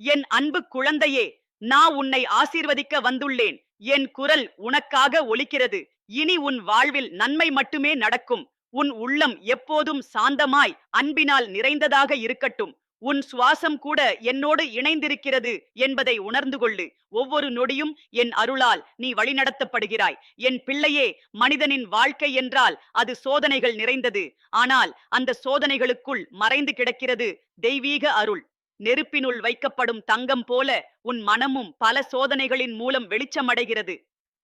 என் அன்பு குழந்தையே நான் உன்னை ஆசீர்வதிக்க வந்துள்ளேன். என் குரல் உனக்காக ஒலிக்கிறது. இனி உன் வாழ்வில் நன்மை மட்டுமே நடக்கும். உன் உள்ளம் எப்போதும் சாந்தமாய் அன்பினால் நிறைந்ததாக இருக்கட்டும். உன் சுவாசம் கூட என்னோடு இணைந்திருக்கிறது என்பதை உணர்ந்து கொள்ளு. ஒவ்வொரு நொடியும் என் அருளால் நீ வழிநடத்தப்படுகிறாய். என் பிள்ளையே மனிதனின் வாழ்க்கை என்றால் அது சோதனைகள் நிறைந்தது. ஆனால் அந்த சோதனைகளுக்குள் மறைந்து கிடக்கிறது தெய்வீக அருள். நெருப்பினுள் வைக்கப்படும் தங்கம் போல உன் மனமும் பல சோதனைகளின் மூலம் வெளிச்சமடைகிறது.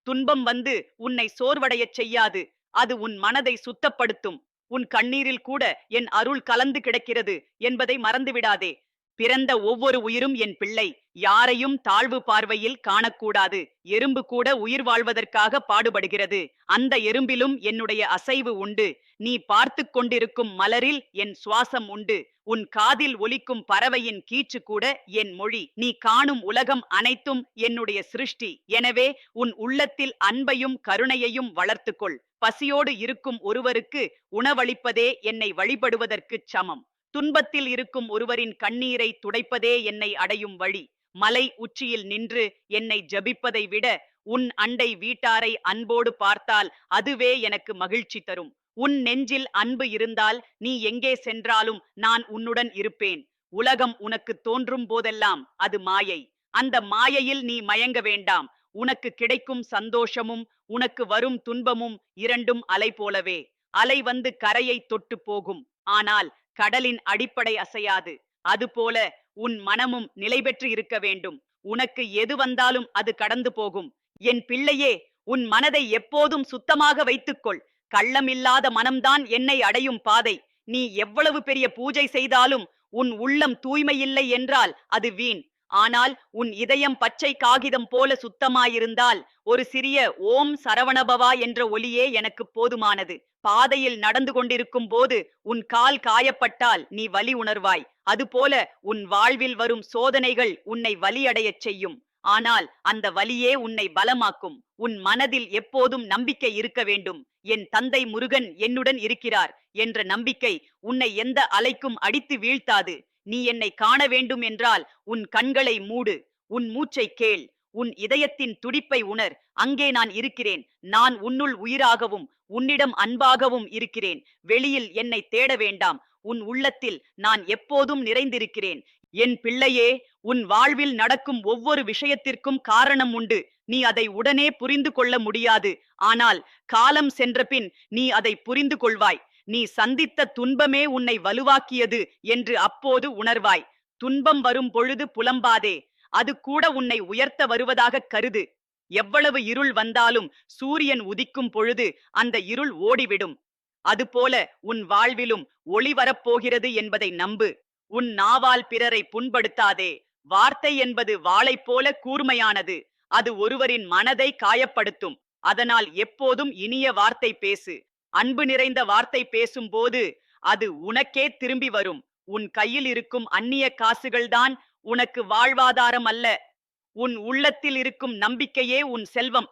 துன்பம் வந்து உன்னை சோர்வடையச் செய்யாது. அது உன் மனதை சுத்தப்படுத்தும். உன் கண்ணீரில் கூட என் அருள் கலந்து கிடக்கிறது என்பதை மறந்துவிடாதே. பிறந்த ஒவ்வொரு உயிரும் என் பிள்ளை. யாரையும் தாழ்வு பார்வையில் காணக்கூடாது. எறும்பு கூட உயிர் வாழ்வதற்காக பாடுபடுகிறது. அந்த எறும்பிலும் என்னுடைய அசைவு உண்டு. நீ பார்த்து கொண்டிருக்கும் மலரில் என் சுவாசம் உண்டு. உன் காதில் ஒலிக்கும் பறவையின் கீச்சு கூட என் மொழி. நீ காணும் உலகம் அனைத்தும் என்னுடைய சிருஷ்டி. எனவே உன் உள்ளத்தில் அன்பையும் கருணையையும் வளர்த்துக்கொள். பசியோடு இருக்கும் ஒருவருக்கு உணவளிப்பதே என்னை வழிபடுவதற்குச் சமம். துன்பத்தில் இருக்கும் ஒருவரின் கண்ணீரை துடைப்பதே என்னை அடையும் வழி. மலை உச்சியில் நின்று என்னை ஜபிப்பதை விட உன் அண்டை வீட்டாரை அன்போடு பார்த்தால் அதுவே எனக்கு மகிழ்ச்சி தரும். உன் நெஞ்சில் அன்பு இருந்தால் நீ எங்கே சென்றாலும் நான் உன்னுடன் இருப்பேன். உலகம் உனக்கு தோன்றும் போதெல்லாம் அது மாயை. அந்த மாயையில் நீ மயங்க வேண்டாம். உனக்கு கிடைக்கும் சந்தோஷமும் உனக்கு வரும் துன்பமும் இரண்டும் அலை போலவே. அலை வந்து கரையை தொட்டு போகும். ஆனால் கடலின் அடிப்படை அசையாது. அதுபோல உன் மனமும் நிலை பெற்று இருக்க வேண்டும். உனக்கு எது வந்தாலும் அது கடந்து போகும். என் பிள்ளையே உன் மனதை எப்போதும் சுத்தமாக வைத்துக்கொள். கள்ளமில்லாத மனம்தான் என்னை அடையும் பாதை. நீ எவ்வளவு பெரிய பூஜை செய்தாலும் உன் உள்ளம் தூய்மையில்லை என்றால் அது வீண். ஆனால் உன் இதயம் பச்சை காகிதம் போல சுத்தமாயிருந்தால் ஒரு சிறிய ஓம் சரவணபவா என்ற ஒலியே எனக்கு போதுமானது. பாதையில் நடந்து கொண்டிருக்கும் போது உன் கால் காயப்பட்டால் நீ வலி உணர்வாய். அதுபோல உன் வாழ்வில் வரும் சோதனைகள் உன்னை வலியடையச் செய்யும். ஆனால் அந்த வலியே உன்னை பலமாக்கும். உன் மனதில் எப்போதும் நம்பிக்கை இருக்க வேண்டும். என் தந்தை முருகன் என்னுடன் இருக்கிறார் என்ற நம்பிக்கை உன்னை எந்த அலைக்கும் அடித்து வீழ்த்தாது. நீ என்னை காண வேண்டும் என்றால் உன் கண்களை மூடு. உன் மூச்சை கேள். உன் இதயத்தின் துடிப்பை உணர். அங்கே நான் இருக்கிறேன். நான் உன்னுள் உயிராகவும் உன்னிடம் அன்பாகவும் இருக்கிறேன். வெளியில் என்னை தேட வேண்டாம். உன் உள்ளத்தில் நான் எப்போதும் நிறைந்திருக்கிறேன். என் பிள்ளையே உன் வாழ்வில் நடக்கும் ஒவ்வொரு விஷயத்திற்கும் காரணம் உண்டு. நீ அதை உடனே புரிந்து கொள்ள முடியாது. ஆனால் காலம் சென்றபின் நீ அதை புரிந்து கொள்வாய். நீ சந்தித்த துன்பமே உன்னை வலுவாக்கியது என்று அப்போது உணர்வாய். துன்பம் வரும் பொழுது புலம்பாதே. அது கூட உன்னை உயர்த்த வருவதாக கருது. எவ்வளவு இருள் வந்தாலும் சூரியன் உதிக்கும் பொழுது அந்த இருள் ஓடிவிடும். அதுபோல உன் வாழ்விலும் ஒளி வரப்போகிறது என்பதை நம்பு. உன் நாவால் பிறரை புண்படுத்தாதே. வார்த்தை என்பது வாளைப் போல கூர்மையானது. அது ஒருவரின் மனதை காயப்படுத்தும். அதனால் எப்போதும் இனிய வார்த்தை பேசு. அன்பு நிறைந்த வார்த்தை பேசும்போது அது உனக்கே திரும்பி வரும். உன் கையில் இருக்கும் அந்நிய காசுகள்தான் உனக்கு வாழ்வாதாரம் அல்ல. உன் உள்ளத்தில் இருக்கும் நம்பிக்கையே உன் செல்வம்.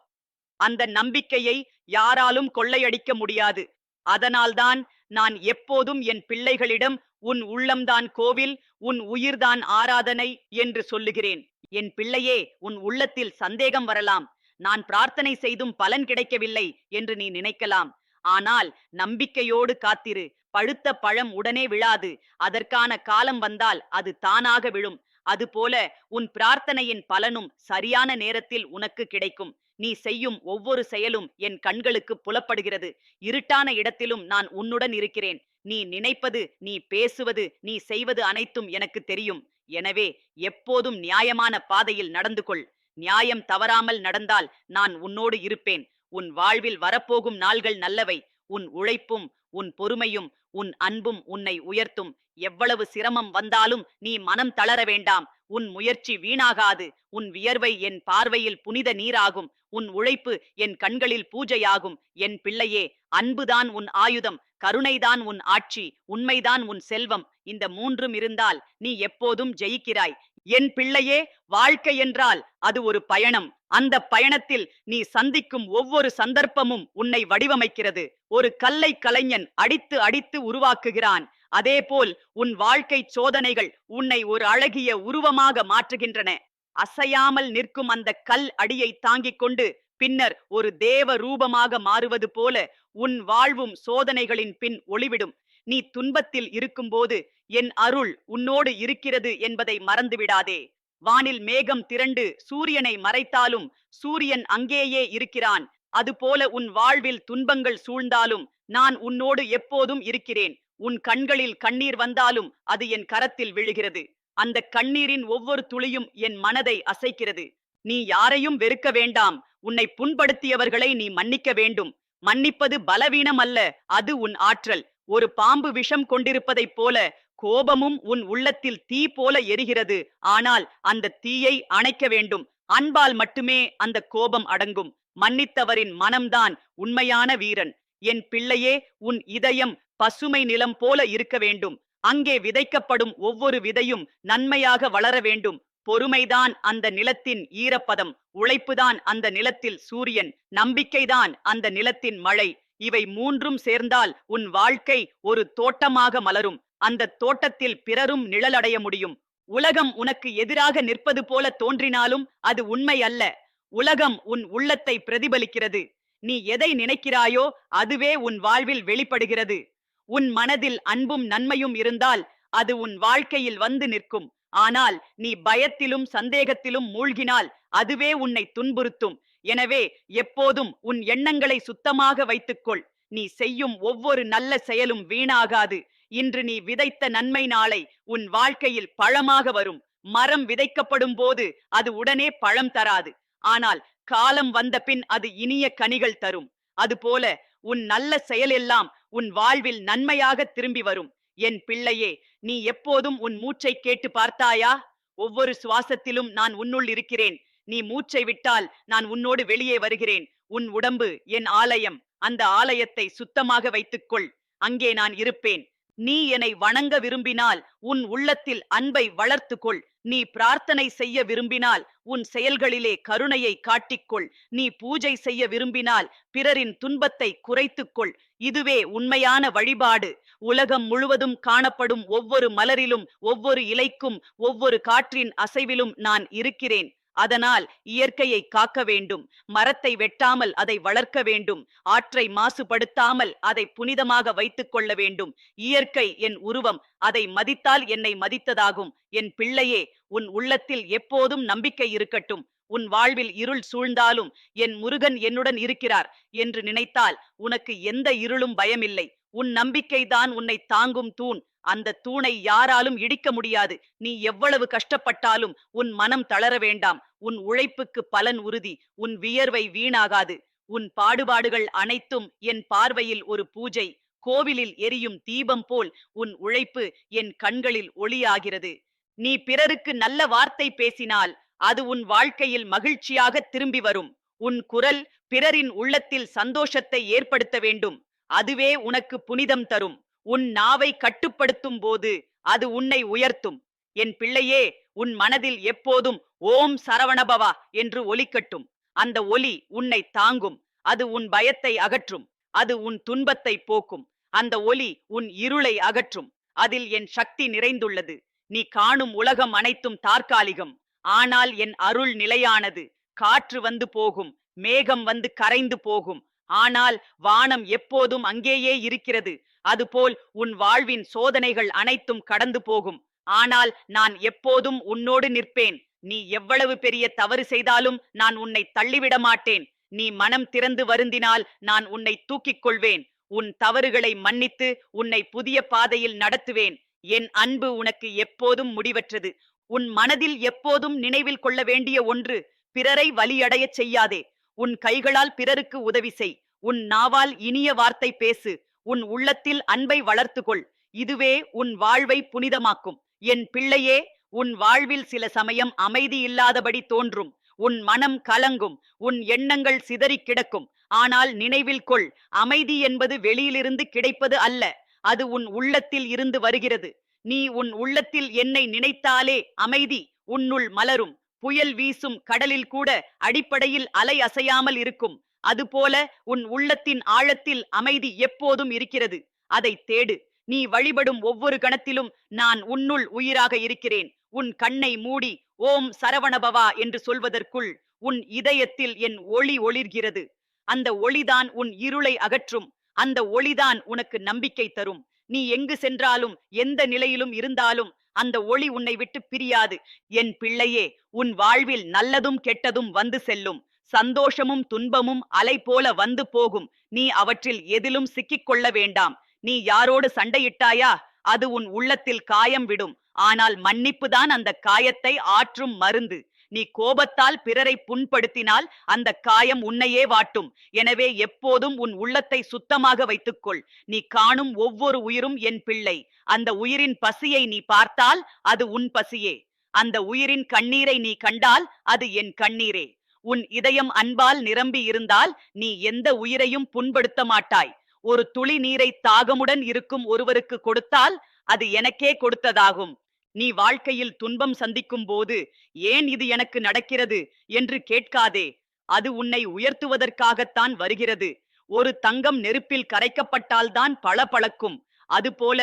அந்த நம்பிக்கையை யாராலும் கொள்ளையடிக்க முடியாது. அதனால்தான் நான் எப்போதும் என் பிள்ளைகளிடம் உன் உள்ளம்தான் கோவில் உன் உயிர்தான் ஆராதனை என்று சொல்லுகிறேன். என் பிள்ளையே உன் உள்ளத்தில் சந்தேகம் வரலாம். நான் பிரார்த்தனை செய்தும் பலன் கிடைக்கவில்லை என்று நீ நினைக்கலாம். ஆனால் நம்பிக்கையோடு காத்திரு. பழுத்த பழம் உடனே விழாது. அதற்கான காலம் வந்தால் அது தானாக விழும். அதுபோல உன் பிரார்த்தனையின் பலனும் சரியான நேரத்தில் உனக்கு கிடைக்கும். நீ செய்யும் ஒவ்வொரு செயலும் என் கண்களுக்கு புலப்படுகிறது. இருட்டான இடத்திலும் நான் உன்னுடன் இருக்கிறேன். நீ நினைப்பது நீ பேசுவது நீ செய்வது அனைத்தும் எனக்கு தெரியும். எனவே எப்போதும் நியாயமான பாதையில் நடந்து கொள். நியாயம் தவறாமல் நடந்தால் நான் உன்னோடு இருப்பேன். உன் வாழ்வில் வரப்போகும் நாள்கள் நல்லவை. உன் உழைப்பும் உன் பொறுமையும் உன் அன்பும் உன்னை உயர்த்தும். எவ்வளவு சிரமம் வந்தாலும் நீ மனம் தளர வேண்டாம். உன் முயற்சி வீணாகாது. உன் வியர்வை என் பார்வையில் புனித நீராகும். உன் உழைப்பு என் கண்களில் பூஜையாகும். என் பிள்ளையே அன்புதான் உன் ஆயுதம். கருணைதான் உன் ஆட்சி. உண்மைதான் உன் செல்வம். இந்த மூன்றும் இருந்தால் நீ எப்போதும் ஜெயிக்கிறாய். என் பிள்ளையே வாழ்க்கை என்றால் அது ஒரு பயணம். அந்த பயணத்தில் நீ சந்திக்கும் ஒவ்வொரு சந்தர்ப்பமும் உன்னை வடிவமைக்கிறது. ஒரு கல்லை கலைஞன் அடித்து அடித்து உருவாக்குகிறான். அதேபோல் உன் வாழ்க்கை சோதனைகள் உன்னை ஒரு அழகிய உருவமாக மாற்றுகின்றன. அசையாமல் நிற்கும் அந்த கல் அடியை தாங்கிக் கொண்டு பின்னர் ஒரு தேவ ரூபமாக மாறுவது போல உன் வாழ்வும் சோதனைகளின் பின் ஒளிவிடும். நீ துன்பத்தில் இருக்கும்போது என் அருள் உன்னோடு இருக்கிறது என்பதை மறந்துவிடாதே வானில் மேகம் திரண்டு சூரியனை மறைத்தாலும் சூரியன் அங்கேயே இருக்கிறான். அதுபோல உன் வாழ்வில் துன்பங்கள் சூழ்ந்தாலும் நான் உன்னோடு எப்போதும் இருக்கிறேன். உன் கண்களில் கண்ணீர் வந்தாலும் அது என் கரத்தில் விழுகிறது. அந்த கண்ணீரின் ஒவ்வொரு துளியும் என் மனதை அசைக்கிறது. நீ யாரையும் வெறுக்க வேண்டாம். உன்னை புண்படுத்தியவர்களை நீ மன்னிக்க வேண்டும். மன்னிப்பது பலவீனம் அல்ல அது உன் ஆற்றல். ஒரு பாம்பு விஷம் கொண்டிருப்பதைப் போல கோபமும் உன் உள்ளத்தில் தீ போல எரிகிறது. ஆனால் அந்த தீயை அணைக்க வேண்டும். அன்பால் மட்டுமே அந்த கோபம் அடங்கும். மன்னித்தவரின் மனம்தான் உண்மையான வீரன். என் பிள்ளையே உன் இதயம் பசுமை நிலம் போல இருக்க வேண்டும். அங்கே விதைக்கப்படும் ஒவ்வொரு விதையும் நன்மையாக வளர வேண்டும். பொறுமைதான் அந்த நிலத்தின் ஈரப்பதம். உழைப்புதான் அந்த நிலத்தில் சூரியன். நம்பிக்கைதான் அந்த நிலத்தின் மழை. இவை மூன்றும் சேர்ந்தால் உன் வாழ்க்கை ஒரு தோட்டமாக மலரும். அந்த தோட்டத்தில் பிறரும் நிழலடைய முடியும். உலகம் உனக்கு எதிராக நிற்பது போல தோன்றினாலும் அது உண்மை அல்ல. உலகம் உன் உள்ளத்தை பிரதிபலிக்கிறது. நீ எதை நினைக்கிறாயோ அதுவே உன் வாழ்வில் வெளிப்படுகிறது. உன் மனதில் அன்பும் நன்மையும் இருந்தால் அது உன் வாழ்க்கையில் வந்து நிற்கும். ஆனால் நீ பயத்திலும் சந்தேகத்திலும் மூழ்கினால் அதுவே உன்னை துன்புறுத்தும். எனவே எப்போதும் உன் எண்ணங்களை சுத்தமாக வைத்துக்கொள். நீ செய்யும் ஒவ்வொரு நல்ல செயலும் வீணாகாது. இன்று நீ விதைத்த நன்மை நாளை உன் வாழ்க்கையில் பழமாக வரும். மரம் விதைக்கப்படும் போது அது உடனே பழம் தராது. ஆனால் காலம் வந்த பின் அது இனிய கனிகள் தரும். அதுபோல உன் நல்ல செயலெல்லாம் உன் வாழ்வில் நன்மையாக திரும்பி வரும். என் பிள்ளையே நீ எப்போதும் உன் மூச்சை கேட்டு பார்த்தாயா? ஒவ்வொரு சுவாசத்திலும் நான் உன்னுள் இருக்கிறேன். நீ மூச்சை விட்டால் நான் உன்னோடு வெளியே வருகிறேன். உன் உடம்பு என் ஆலயம் அந்த ஆலயத்தை சுத்தமாக வைத்துக்கொள். அங்கே நான் இருப்பேன். நீ என்னை வணங்க விரும்பினால் உன் உள்ளத்தில் அன்பை வளர்த்துக்கொள். நீ பிரார்த்தனை செய்ய விரும்பினால் உன் செயல்களிலே கருணையை காட்டிக்கொள். நீ பூஜை செய்ய விரும்பினால் பிறரின் துன்பத்தை குறைத்துக்கொள். இதுவே உண்மையான வழிபாடு. உலகம் முழுவதும் காணப்படும் ஒவ்வொரு மலரிலும் ஒவ்வொரு இலைக்கும் ஒவ்வொரு காற்றின் அசைவிலும் நான் இருக்கிறேன். அதனால் இயற்கையை காக்க வேண்டும். மரத்தை வெட்டாமல் அதை வளர்க்க வேண்டும். ஆற்றை மாசுபடுத்தாமல் அதை புனிதமாக வைத்துக் கொள்ள வேண்டும். இயற்கை என் உருவம் அதை மதித்தால் என்னை மதித்ததாகும். என் பிள்ளையே உன் உள்ளத்தில் எப்போதும் நம்பிக்கை இருக்கட்டும். உன் வாழ்வில் இருள் சூழ்ந்தாலும் என் முருகன் என்னுடன் இருக்கிறார் என்று நினைத்தால் உனக்கு எந்த இருளும் பயமில்லை. உன் நம்பிக்கைதான் உன்னை தாங்கும் தூண். அந்த தூணை யாராலும் இடிக்க முடியாது. நீ எவ்வளவு கஷ்டப்பட்டாலும் உன் மனம் தளர வேண்டாம். உன் உழைப்புக்கு பலன் உறுதி. உன் வியர்வை வீணாகாது. உன் பாடுபாடுகள் அனைத்தும் என் பார்வையில் ஒரு பூஜை. கோவிலில் எரியும் தீபம் போல் உன் உழைப்பு என் கண்களில் ஒளியாகிறது. நீ பிறருக்கு நல்ல வார்த்தை பேசினால் அது உன் வாழ்க்கையில் மகிழ்ச்சியாக திரும்பி வரும். உன் குரல் பிறரின் உள்ளத்தில் சந்தோஷத்தை ஏற்படுத்த வேண்டும். அதுவே உனக்கு புனிதம் தரும். உன் நாவை கட்டுப்படுத்தும் போது அது உன்னை உயர்த்தும். என் பிள்ளையே உன் மனதில் எப்போதும் ஓம் சரவணபவா என்று ஒலிக்கட்டும் அந்த ஒலி உன்னை தாங்கும். அது உன் பயத்தை அகற்றும். அது உன் துன்பத்தை போக்கும். அந்த ஒலி உன் இருளை அகற்றும். அதில் என் சக்தி நிறைந்துள்ளது. நீ காணும் உலகம் அனைத்தும் தற்காலிகம் ஆனால் என் அருள் நிலையானது. காற்று வந்து போகும். மேகம் வந்து கரைந்து போகும். ஆனால் வானம் எப்போதும் அங்கேயே இருக்கிறது. அதுபோல் உன் வாழ்வின் சோதனைகள் அனைத்தும் கடந்து போகும். ஆனால் நான் எப்போதும் உன்னோடு நிற்பேன். நீ எவ்வளவு பெரிய தவறு செய்தாலும் நான் உன்னை தள்ளிவிட மாட்டேன். நீ மனம் திறந்து வருந்தினால் நான் உன்னை தூக்கிக் கொள்வேன். உன் தவறுகளை மன்னித்து உன்னை புதிய பாதையில் நடத்துவேன். என் அன்பு உனக்கு எப்போதும் முடிவற்றது. உன் மனதில் எப்போதும் நினைவில் கொள்ள வேண்டிய ஒன்று பிறரை வலியடையச் செய்யாதே. உன் கைகளால் பிறருக்கு உதவி செய். உன் நாவால் இனிய வார்த்தை பேசு. உன் உள்ளத்தில் அன்பை வளர்த்துக்கொள். இதுவே உன் வாழ்வை புனிதமாக்கும். என் பிள்ளையே உன் வாழ்வில் சில சமயம் அமைதி இல்லாதபடி தோன்றும். உன் மனம் கலங்கும். உன் எண்ணங்கள் சிதறிக் கிடக்கும். ஆனால் நினைவில் கொள் அமைதி என்பது வெளியிலிருந்து கிடைப்பது அல்ல. அது உன் உள்ளத்தில் இருந்து வருகிறது. நீ உன் உள்ளத்தில் என்னை நினைத்தாலே அமைதி உன்னுள் மலரும். புயல் வீசும் கடலில் கூட அடிப்படையில் அலை அசையாமல் இருக்கும். அதுபோல உன் உள்ளத்தின் ஆழத்தில் அமைதி எப்போதும் இருக்கிறது. அதை தேடு. நீ வழிபடும் ஒவ்வொரு கணத்திலும் நான் உன்னுள் உயிராக இருக்கிறேன். உன் கண்ணை மூடி ஓம் சரவணபவா என்று சொல்வதற்குள் உன் இதயத்தில் என் ஒளி ஒளிர்கிறது. அந்த ஒளிதான் உன் இருளை அகற்றும். அந்த ஒளிதான் உனக்கு நம்பிக்கை தரும். நீ எங்கு சென்றாலும் எந்த நிலையிலும் இருந்தாலும் அந்த ஒளி உன்னை விட்டு பிரியாது. என் பிள்ளையே உன் வாழ்வில் நல்லதும் கெட்டதும் வந்து செல்லும். சந்தோஷமும் துன்பமும் அலை போல வந்து போகும். நீ அவற்றில் எதிலும் சிக்கிக் கொள்ள வேண்டாம். நீ யாரோடு சண்டையிட்டாயா? அது உன் உள்ளத்தில் காயம் விடும். ஆனால் மன்னிப்புதான் அந்த காயத்தை ஆற்றும் மருந்து. நீ கோபத்தால் பிறரை புண்படுத்தினால் அந்த காயம் உன்னையே வாட்டும். எனவே எப்போதும் உன் உள்ளத்தை சுத்தமாக வைத்துக்கொள். நீ காணும் ஒவ்வொரு உயிரும் என் பிள்ளை. அந்த உயிரின் பசியை நீ பார்த்தால் அது உன் பசியே. அந்த உயிரின் கண்ணீரை நீ கண்டால் அது என் கண்ணீரே. உன் இதயம் அன்பால் நிரம்பி இருந்தால் நீ எந்த உயிரையும் புண்படுத்த மாட்டாய். ஒரு துளி நீரை தாகமுடன் இருக்கும் ஒருவருக்கு கொடுத்தால் அது எனக்கே கொடுத்ததாகும். நீ வாழ்க்கையில் துன்பம் சந்திக்கும் போது ஏன் இது எனக்கு நடக்கிறது என்று கேட்காதே. அது உன்னை உயர்த்துவதற்காகத்தான் வருகிறது. ஒரு தங்கம் நெருப்பில் கரைக்கப்பட்டால்தான் பளபளக்கும் அதுபோல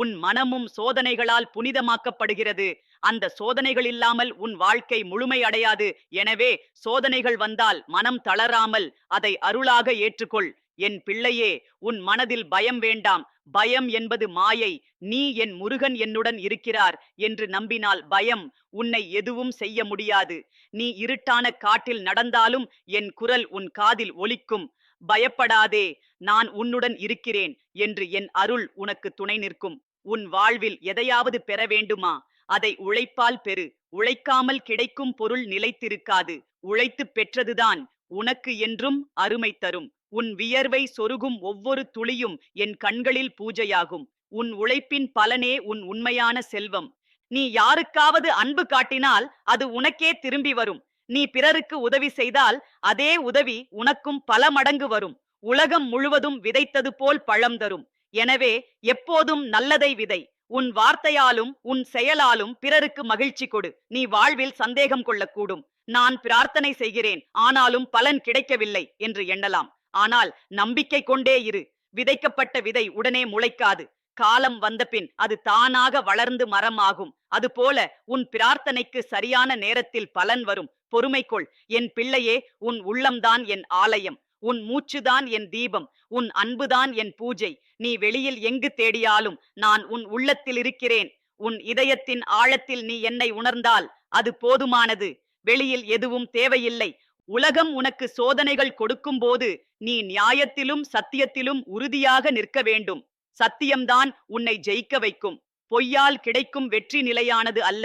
உன் மனமும் சோதனைகளால் புனிதமாக்கப்படுகிறது. அந்த சோதனைகள் இல்லாமல் உன் வாழ்க்கை முழுமை அடையாது. எனவே சோதனைகள் வந்தால் மனம் தளராமல் அதை அருளாக ஏற்றுக்கொள். என் பிள்ளையே உன் மனதில் பயம் வேண்டாம். பயம் என்பது மாயை. நீ என் முருகன் என்னுடன் இருக்கிறார் என்று நம்பினால் பயம் உன்னை எதுவும் செய்ய முடியாது. நீ இருட்டான காட்டில் நடந்தாலும் என் குரல் உன் காதில் ஒலிக்கும். பயப்படாதே நான் உன்னுடன் இருக்கிறேன் என்று என் அருள் உனக்கு துணை நிற்கும். உன் வாழ்வில் எதையாவது பெற வேண்டுமா? அதை உழைப்பால் பெறு. உழைக்காமல் கிடைக்கும் பொருள் நிலைத்திருக்காது. உழைத்து பெற்றதுதான் உனக்கு என்றும் அருமை தரும். உன் வியர்வை சொருகும் ஒவ்வொரு துளியும் என் கண்களில் பூஜையாகும். உன் உழைப்பின் பலனே உன் உண்மையான செல்வம். நீ யாருக்காவது அன்பு காட்டினால் அது உனக்கே திரும்பி வரும். நீ பிறருக்கு உதவி செய்தால் அதே உதவி உனக்கும் பல மடங்கு வரும். உலகம் முழுவதும் விதைத்தது போல் பழம் தரும். எனவே எப்போதும் நல்லதை விதை. உன் வார்த்தையாலும் உன் செயலாலும் பிறருக்கு மகிழ்ச்சி கொடு. நீ வாழ்வில் சந்தேகம் கொள்ளக்கூடும். நான் பிரார்த்தனை செய்கிறேன். ஆனாலும் பலன் கிடைக்கவில்லை என்று எண்ணலாம். ஆனால் நம்பிக்கை கொண்டே இரு. விதைக்கப்பட்ட விதை உடனே முளைக்காது. காலம் வந்தபின் அது தானாக வளர்ந்து மரமாகும். அதுபோல உன் பிரார்த்தனைக்கு சரியான நேரத்தில் பலன் வரும். பொறுமை கொள். என் பிள்ளையே உன் உள்ளம்தான் என் ஆலயம். உன் மூச்சுதான் என் தீபம். உன் அன்புதான் என் பூஜை. நீ வெளியில் எங்கு தேடியாலும் நான் உன் உள்ளத்தில் இருக்கிறேன். உன் இதயத்தின் ஆழத்தில் நீ என்னை உணர்ந்தால் அது போதுமானது. வெளியில் எதுவும் தேவையில்லை. உலகம் உனக்கு சோதனைகள் கொடுக்கும்போது நீ நியாயத்திலும் சத்தியத்திலும் உறுதியாக நிற்க வேண்டும். சத்தியம்தான் உன்னை ஜெயிக்க வைக்கும். பொய்யால் கிடைக்கும் வெற்றி நிலையானது அல்ல.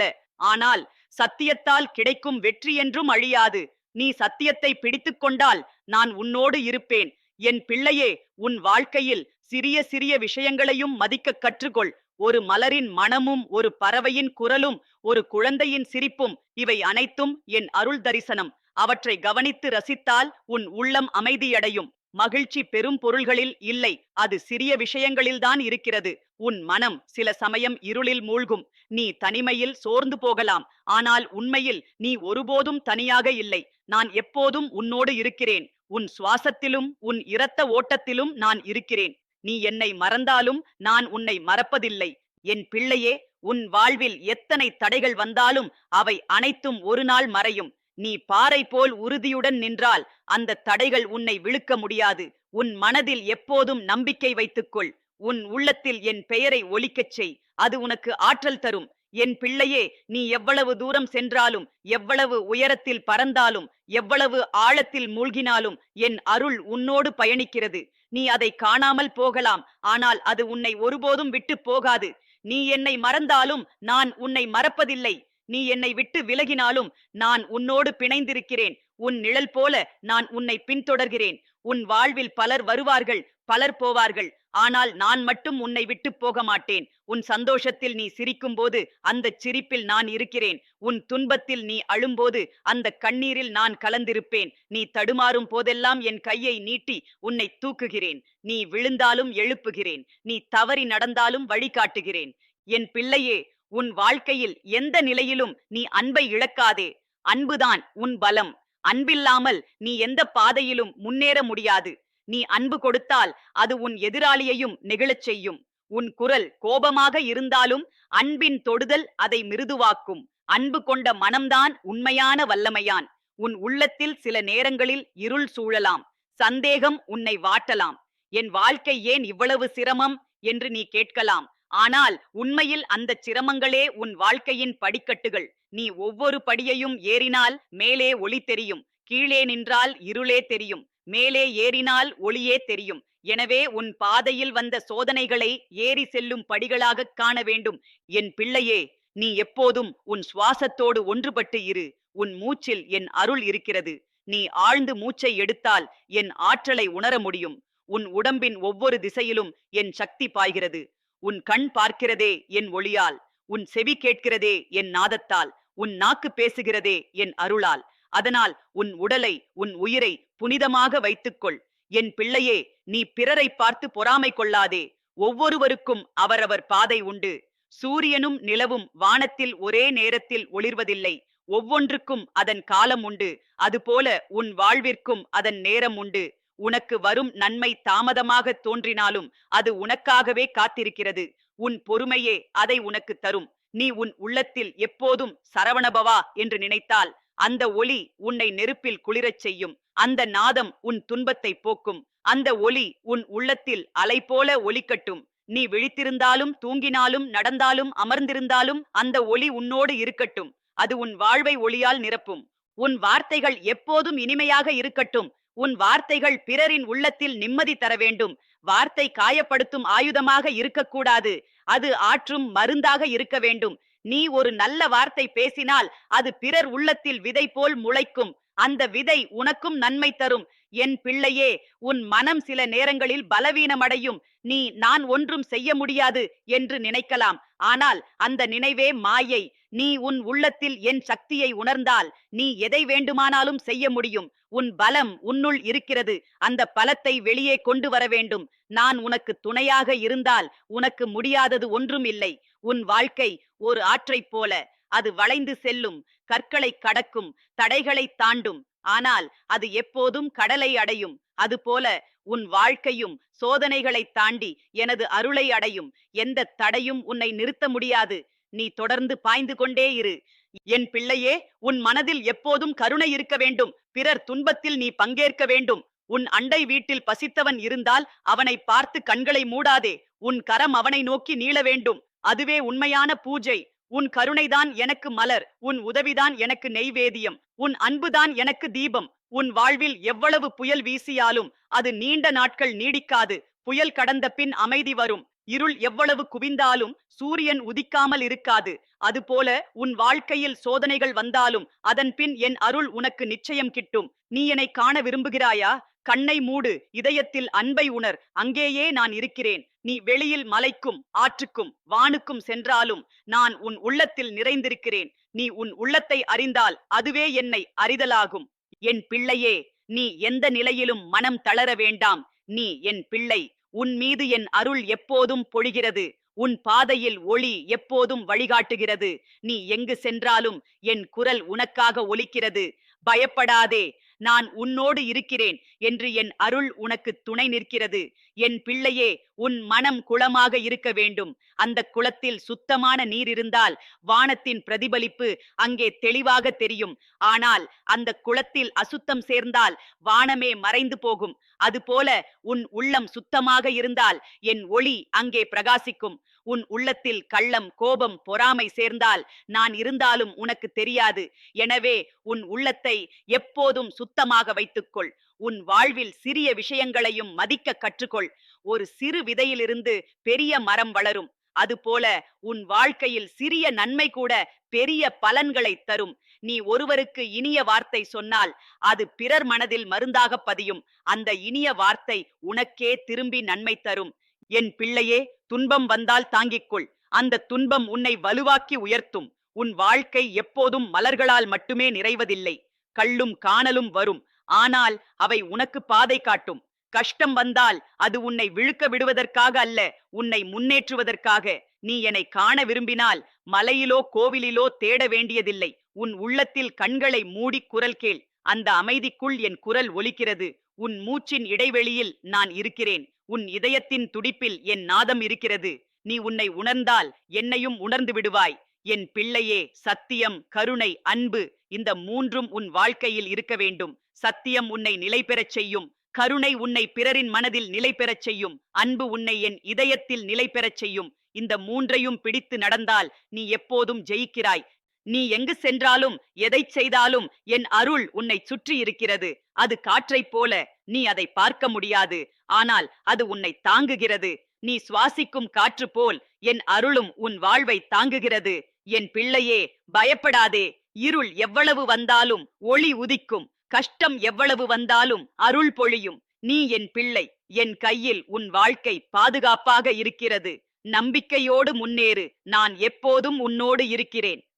ஆனால் சத்தியத்தால் கிடைக்கும் வெற்றி என்றும் அழியாது. நீ சத்தியத்தை பிடித்துக் கொண்டால் நான் உன்னோடு இருப்பேன். என் பிள்ளையே உன் வாழ்க்கையில் சிறிய சிறிய விஷயங்களையும் மதிக்க கற்றுக்கொள். ஒரு மலரின் மனமும் ஒரு பறவையின் குரலும் ஒரு குழந்தையின் சிரிப்பும் இவை அனைத்தும் என் அருள் தரிசனம். அவற்றை கவனித்து ரசித்தால் உன் உள்ளம் அமைதியடையும். மகிழ்ச்சி பெரும் பொருள்களில் இல்லை. அது சிறிய விஷயங்களில்தான் இருக்கிறது. உன் மனம் சில சமயம் இருளில் மூழ்கும். நீ தனிமையில் சோர்ந்து போகலாம். ஆனால் உண்மையில் நீ ஒருபோதும் தனியாக இல்லை. நான் எப்போதும் உன்னோடு இருக்கிறேன். உன் சுவாசத்திலும் உன் இரத்த ஓட்டத்திலும் நான் இருக்கிறேன். நீ என்னை மறந்தாலும் நான் உன்னை மறப்பதில்லை. என் பிள்ளையே உன் வாழ்வில் எத்தனை தடைகள் வந்தாலும் அவை அனைத்தும் ஒரு நாள் மறையும். நீ பாறை போல் உறுதியுடன் நின்றால் அந்த தடைகள் உன்னை விழுக்க முடியாது. உன் மனதில் எப்போதும் நம்பிக்கை வைத்துக்கொள். உன் உள்ளத்தில் என் பெயரை ஒலிக்கச் செய். அது உனக்கு ஆற்றல் தரும். என் பிள்ளையே நீ எவ்வளவு தூரம் சென்றாலும் எவ்வளவு உயரத்தில் பறந்தாலும் எவ்வளவு ஆழத்தில் மூழ்கினாலும் என் அருள் உன்னோடு பயணிக்கிறது. நீ அதை காணாமல் போகலாம். ஆனால் அது உன்னை ஒருபோதும் விட்டு போகாது. நீ என்னை மறந்தாலும் நான் உன்னை மறப்பதில்லை. நீ என்னை விட்டு விலகினாலும் நான் உன்னோடு பிணைந்திருக்கிறேன். உன் நிழல் போல நான் உன்னை பின்தொடர்கிறேன். உன் வாழ்வில் பலர் வருவார்கள் பலர் போவார்கள். ஆனால் நான் மட்டும் உன்னை விட்டு போக மாட்டேன் உன் சந்தோஷத்தில் நீ சிரிக்கும் போது அந்த சிரிப்பில் நான் இருக்கிறேன். உன் துன்பத்தில் நீ அழும்போது அந்த கண்ணீரில் நான் கலந்திருப்பேன். நீ தடுமாறும் போதெல்லாம் என் கையை நீட்டி உன்னை தூக்குகிறேன். நீ விழுந்தாலும் எழுப்புகிறேன். நீ தவறி நடந்தாலும் வழிகாட்டுகிறேன். என் பிள்ளையே உன் வாழ்க்கையில் எந்த நிலையிலும் நீ அன்பை இழக்காதே. அன்புதான் உன் பலம். அன்பில்லாமல் நீ எந்த பாதையிலும் முன்னேற முடியாது. நீ அன்பு கொடுத்தால் அது உன் எதிராளியையும் நெகிழச் செய்யும். உன் குரல் கோபமாக இருந்தாலும் அன்பின் தொடுதல் அதை மிருதுவாக்கும். அன்பு கொண்ட மனம்தான் உண்மையான வல்லமையான். உன் உள்ளத்தில் சில நேரங்களில் இருள் சூழலாம். சந்தேகம் உன்னை வாட்டலாம். என் வாழ்க்கை ஏன் இவ்வளவு சிரமம்? என்று நீ கேட்கலாம். ஆனால் உண்மையில் அந்த சிரமங்களே உன் வாழ்க்கையின் படிக்கட்டுகள். நீ ஒவ்வொரு படியையும் ஏறினால் மேலே ஒளி தெரியும். கீழே நின்றால் இருளே தெரியும். மேலே ஏறினால் ஒளியே தெரியும். எனவே உன் பாதையில் வந்த சோதனைகளை ஏறி செல்லும் படிகளாகக் காண வேண்டும். என் பிள்ளையே நீ எப்போதும் உன் சுவாசத்தோடு ஒன்றுபட்டு இரு. உன் மூச்சில் என் அருள் இருக்கிறது. நீ ஆழ்ந்து மூச்சை எடுத்தால் என் ஆற்றலை உணர முடியும். உன் உடம்பின் ஒவ்வொரு திசையிலும் என் சக்தி பாய்கிறது. உன் கண் பார்க்கிறதே என் ஒளியால் உன் செவி கேட்கிறதே என் நாதத்தால் உன் நாக்கு பேசுகிறதே என் அருளால். அதனால் உன் உடலை உன் உயிரை புனிதமாக வைத்துக்கொள். என் பிள்ளையே நீ பிறரை பார்த்து பொறாமை கொள்ளாதே. ஒவ்வொருவருக்கும் அவரவர் பாதை உண்டு. சூரியனும் நிலவும் வானத்தில் ஒரே நேரத்தில் ஒளிர்வதில்லை. ஒவ்வொன்றுக்கும் அதன் காலம் உண்டு. அதுபோல உன் வாழ்விற்கும் அதன் நேரம் உண்டு. உனக்கு வரும் நன்மை தாமதமாக தோன்றினாலும் அது உனக்காகவே காத்திருக்கிறது. உன் பொறுமையே அதை உனக்கு தரும். நீ உன் உள்ளத்தில் எப்போதும் சரவணபவா என்று நினைத்தால் அந்த ஒளி உன்னை நெருப்பில் குளிரச் செய்யும். அந்த நாதம் உன் துன்பத்தை போக்கும். அந்த ஒளி உன் உள்ளத்தில் அலை போல ஒலிக்கட்டும் நீ விழித்திருந்தாலும் தூங்கினாலும் நடந்தாலும் அமர்ந்திருந்தாலும் அந்த ஒளி உன்னோடு இருக்கட்டும். அது உன் வாழ்வை ஒளியால் நிரப்பும். உன் வார்த்தைகள் எப்போதும் இனிமையாக இருக்கட்டும். உன் வார்த்தைகள் பிறரின் உள்ளத்தில் நிம்மதி தர வேண்டும். வார்த்தை காயப்படுத்தும் ஆயுதமாக இருக்கக்கூடாது. அது ஆற்றும் மருந்தாக இருக்க வேண்டும். நீ ஒரு நல்ல வார்த்தை பேசினால் அது பிறர் உள்ளத்தில் விதை போல் முளைக்கும். அந்த விதை உனக்கும் நன்மை தரும். என் பிள்ளையே உன் மனம் சில நேரங்களில் பலவீனமடையும். நீ நான் ஒன்றும் செய்ய முடியாது என்று நினைக்கலாம். ஆனால் அந்த நினைவே மாயை. நீ உன் உள்ளத்தில் என் சக்தியை உணர்ந்தால் நீ எதை வேண்டுமானாலும் செய்ய முடியும். உன் பலம் உன்னுள் இருக்கிறது. அந்த பலத்தை வெளியே கொண்டு வர வேண்டும். நான் உனக்கு துணையாக இருந்தால் உனக்கு முடியாதது ஒன்றும் இல்லை. உன் வாழ்க்கை ஒரு ஆற்றைப் போல. அது வளைந்து செல்லும். கற்களை கடக்கும். தடைகளை தாண்டும். ஆனால் அது எப்போதும் கடலை அடையும். அதுபோல உன் வாழ்க்கையும் சோதனைகளை தாண்டி எனது அருளை அடையும். எந்த தடையும் உன்னை நிறுத்த முடியாது. நீ தொடர்ந்து பாய்ந்து கொண்டே இரு. என் பிள்ளையே உன் மனதில் எப்போதும் கருணை இருக்க வேண்டும். பிறர் துன்பத்தில் நீ பங்கேற்க வேண்டும். உன் அண்டை வீட்டில் பசித்தவன் இருந்தால் அவனை பார்த்து கண்களை மூடாதே. உன் கரம் அவனை நோக்கி நீள வேண்டும். அதுவே உண்மையான பூஜை. உன் கருணைதான் எனக்கு மலர் உன் உதவிதான் எனக்கு நெய்வேதியம் உன் அன்புதான் எனக்கு தீபம். உன் வாழ்வில் எவ்வளவு புயல் வீசியாலும் அது நீண்ட நாட்கள் நீடிக்காது புயல் கடந்த பின் அமைதி வரும். இருள் எவ்வளவு குவிந்தாலும் சூரியன் உதிக்காமல் இருக்காது. அதுபோல உன் வாழ்க்கையில் சோதனைகள் வந்தாலும் அதன் பின் என் அருள் உனக்கு நிச்சயம் கிட்டும். நீ என்னை காண விரும்புகிறாயா? கண்ணை மூடு இதயத்தில் அன்பை உணர் அங்கேயே நான் இருக்கிறேன். நீ வெளியில் மலைக்கும் ஆற்றுக்கும் வானுக்கும் சென்றாலும் நான் உன் உள்ளத்தில் நிறைந்திருக்கிறேன். நீ உன் உள்ளத்தை அறிந்தால் அதுவே என்னை அறிதலாகும். என் பிள்ளையே நீ எந்த நிலையிலும் மனம் தளர வேண்டாம். நீ என் பிள்ளை உன் மீது என் அருள் எப்போதும் பொழிகிறது. உன் பாதையில் ஒளி எப்போதும் வழிகாட்டுகிறது. நீ எங்கு சென்றாலும் என் குரல் உனக்காக ஒலிக்கிறது. பயப்படாதே நான் உன்னோடு இருக்கிறேன் என்று என் அருள் உனக்கு துணை நிற்கிறது. என் பிள்ளையே உன் மனம் குளமாக இருக்க வேண்டும். அந்த குளத்தில் சுத்தமான நீர் இருந்தால் வானத்தின் பிரதிபலிப்பு அங்கே தெளிவாக தெரியும். ஆனால் அந்த குளத்தில் அசுத்தம் சேர்ந்தால் வானமே மறைந்து போகும். அதுபோல உன் உள்ளம் சுத்தமாக இருந்தால் என் ஒளி அங்கே பிரகாசிக்கும். உன் உள்ளத்தில் கள்ளம் கோபம் பொறாமை சேர்ந்தால் நான் இருந்தாலும் உனக்கு தெரியாது. எனவே உன் உள்ளத்தை எப்போதும் சுத்தமாக வைத்துக்கொள். உன் வாழ்வில் சிறிய விஷயங்களையும் மதிக்க கற்றுக்கொள். ஒரு சிறு விதையிலிருந்து பெரிய மரம் வளரும். அதுபோல உன் வாழ்க்கையில் சிறிய நன்மை கூட பெரிய பலன்களை தரும். நீ ஒருவருக்கு இனிய வார்த்தை சொன்னால் அது பிறர் மனதில் மருந்தாக பதியும். அந்த இனிய வார்த்தை உனக்கே திரும்பி நன்மை தரும். என் பிள்ளையே துன்பம் வந்தால் தாங்கிக்கொள் அந்த துன்பம் உன்னை வலுவாக்கி உயர்த்தும். உன் வாழ்க்கை எப்போதும் மலர்களால் மட்டுமே நிறைவதில்லை. கள்ளும் காணலும் வரும். ஆனால் அவை உனக்கு பாதை காட்டும். கஷ்டம் வந்தால் அது உன்னை விழுக்க விடுவதற்காக அல்ல உன்னை முன்னேற்றுவதற்காக. நீ என்னை காண விரும்பினால் மலையிலோ கோவிலிலோ தேட வேண்டியதில்லை. உன் உள்ளத்தில் கண்களை மூடி குரல் கேள். அந்த அமைதிக்குள் என் குரல் ஒலிக்கிறது. உன் மூச்சின் இடைவெளியில் நான் இருக்கிறேன். உன் இதயத்தின் துடிப்பில் என் நாதம் இருக்கிறது. நீ உன்னை உணர்ந்தால் என்னையும் உணர்ந்து விடுவாய். என் பிள்ளையே சத்தியம் கருணை அன்பு இந்த மூன்றும் உன் வாழ்க்கையில் இருக்க வேண்டும். சத்தியம் உன்னை நிலை பெறச் செய்யும். கருணை உன்னை பிறரின் மனதில் நிலை பெறச் செய்யும். அன்பு உன்னை என் இதயத்தில் நிலை பெறச் செய்யும். இந்த மூன்றையும் பிடித்து நடந்தால் நீ எப்போதும் ஜெயிக்கிறாய். நீ எங்கு சென்றாலும் எதைச் செய்தாலும் என் அருள் உன்னை சுற்றி இருக்கிறது. அது காற்றைப் போல நீ அதை பார்க்க முடியாது. ஆனால் அது உன்னை தாங்குகிறது. நீ சுவாசிக்கும் காற்று போல் என் அருளும் உன் வாழ்வை தாங்குகிறது. என் பிள்ளையே பயப்படாதே. இருள் எவ்வளவு வந்தாலும் ஒளி உதிக்கும். கஷ்டம் எவ்வளவு வந்தாலும் அருள் பொழியும். நீ என் பிள்ளை என் கையில் உன் வாழ்க்கை பாதுகாப்பாக இருக்கிறது. நம்பிக்கையோடு முன்னேறு. நான் எப்போதும் உன்னோடு இருக்கிறேன்.